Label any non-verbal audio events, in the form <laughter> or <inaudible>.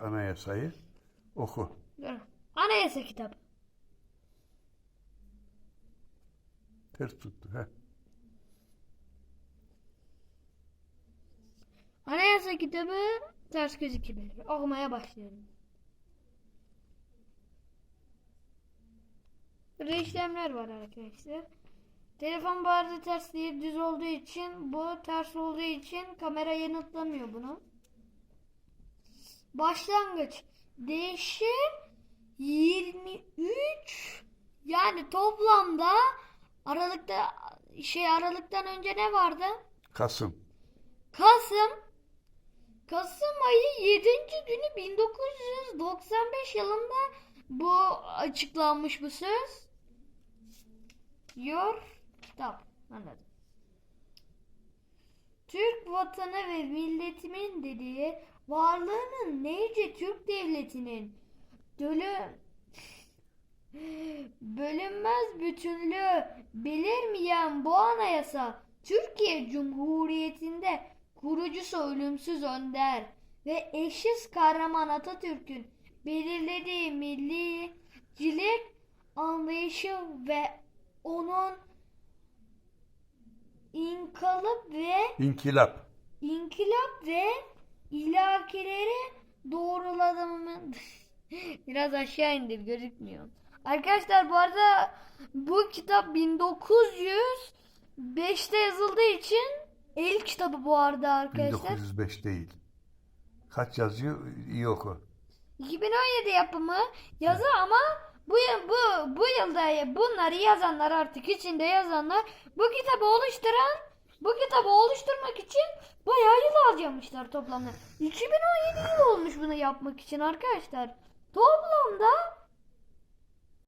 Anayasayı oku. Dur. Anayasa kitabı. Ters tuttu. Heh. Anayasa kitabı ters gözükebilir. Okumaya başlıyorum. Burada işlemler var arkadaşlar. Telefon bu arada ters değil düz olduğu için bu ters olduğu için kamera yanıtlamıyor bunu. Başlangıç değişim 23 yani toplamda Aralıkta şey Aralıktan önce ne vardı? Kasım. Kasım Kasım ayı 7. günü 1995 yılında bu açıklanmış bu söz. Your kitap. Anladım. Vatanı ve milletimin dediği varlığının neyce Türk devletinin dölü bölünmez bütünlüğü belirmeyen bu anayasa Türkiye Cumhuriyeti'nde kurucusu ölümsüz önder ve eşsiz kahraman Atatürk'ün belirlediği millicilik anlayışı ve onun inkılap ve İnkılap. İnkılap ve ilakileri doğruladığımın <laughs> biraz aşağı indir gözükmüyor. Arkadaşlar bu arada bu kitap 1905'te yazıldığı için el kitabı bu arada arkadaşlar. 1905 değil. Kaç yazıyor? İyi oku. 2017 yapımı yazı ama bu bu bu yılda bunları yazanlar artık içinde yazanlar bu kitabı oluşturan bu kitabı oluşturmak için harcamışlar toplamda. 2017 yıl olmuş bunu yapmak için arkadaşlar. Toplamda